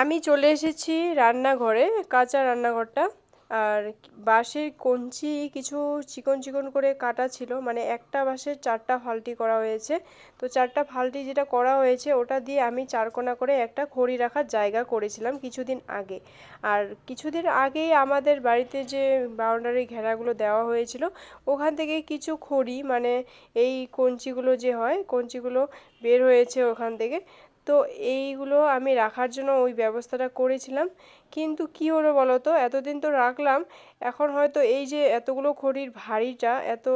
আমি চলে এসেছি রান্নাঘরে, কাঁচা রান্নাঘরটা। আর বাঁশের কঞ্চি, কিছু চিকন চিকন করে কাটা ছিল। মানে একটা বাঁশের চারটা ফাল্টি করা হয়েছে। তো চারটা ফাল্টি যেটা করা হয়েছে, ওটা দিয়ে আমি চারকোনা করে একটা খড়ি রাখার জায়গা করেছিলাম কিছুদিন আগে। আর কিছুদিন আগেই আমাদের বাড়িতে যে বাউন্ডারি ঘেরাগুলো দেওয়া হয়েছিল, ওখান থেকে কিছু খড়ি মানে এই কঞ্চিগুলো যে হয়, কঞ্চিগুলো বের হয়েছে ওখান থেকে। তো এইগুলো আমি রাখার জন্য ওই ব্যবস্থাটা করেছিলাম। কিন্তু কি হলো বলো তো এতদিন তো রাখলাম, এখন হয়তো এই যে এতগুলো খড়ির ভারিটা এত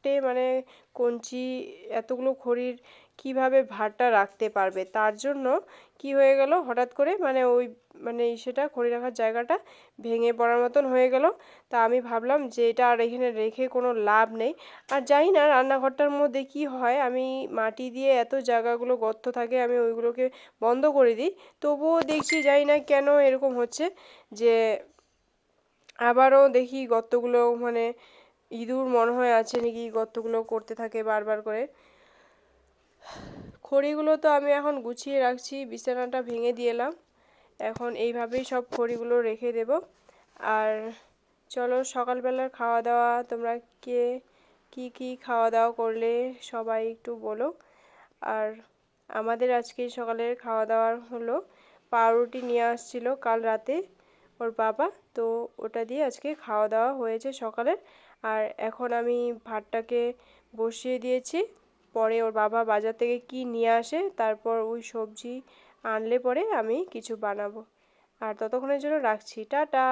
চারটে মানে কঞ্চি, এতগুলো খড়ির কীভাবে ভারটা রাখতে পারবে? তার জন্য কি হয়ে গেল? হঠাৎ করে মানে ওই মানে সেটা খড়ি রাখার জায়গাটা ভেঙে পড়ার মতন হয়ে গেল। তা আমি ভাবলাম যে এটা আর এখানে রেখে কোনো লাভ নেই। আর জানি না রান্নাঘরটার মধ্যে কি হয়? আমি মাটি দিয়ে এত জায়গাগুলো গর্ত থাকে, আমি ওইগুলোকে বন্ধ করে দিই। তবুও দেখছি জানি না কেন এরকম হচ্ছে যে আবারও দেখি গর্তগুলো মানে ইঁদুর মনে হয় আছে নাকি গর্তগুলো করতে থাকে বারবার করে। খড়িগুলো তো আমি এখন গুছিয়ে রাখছি, বিছানাটা ভেঙে দিয়ে এলাম। এখন এইভাবেই সব খড়িগুলো রেখে দেব। আর চলো, সকালবেলার খাওয়া দাওয়া তোমরা কে, কি কি খাওয়া দাওয়া করলে সবাই একটু বলো। আর আমাদের আজকে সকালের খাওয়া দাওয়ার হলো, পাউরুটি নিয়ে আসছিল কাল রাতে। ওর বাবা। তো ওটা দিয়ে আজকে খাওয়া দাওয়া হয়েছে সকালের। আর এখন আমি ভাতটাকে বসিয়ে দিয়েছি। পরে ওর বাবা বাজার থেকে কি নিয়ে আসে, তারপর ওই সবজি আনলে পরে আমি কিছু বানাবো। আর ততক্ষণের জন্য রাখছি। টাটা!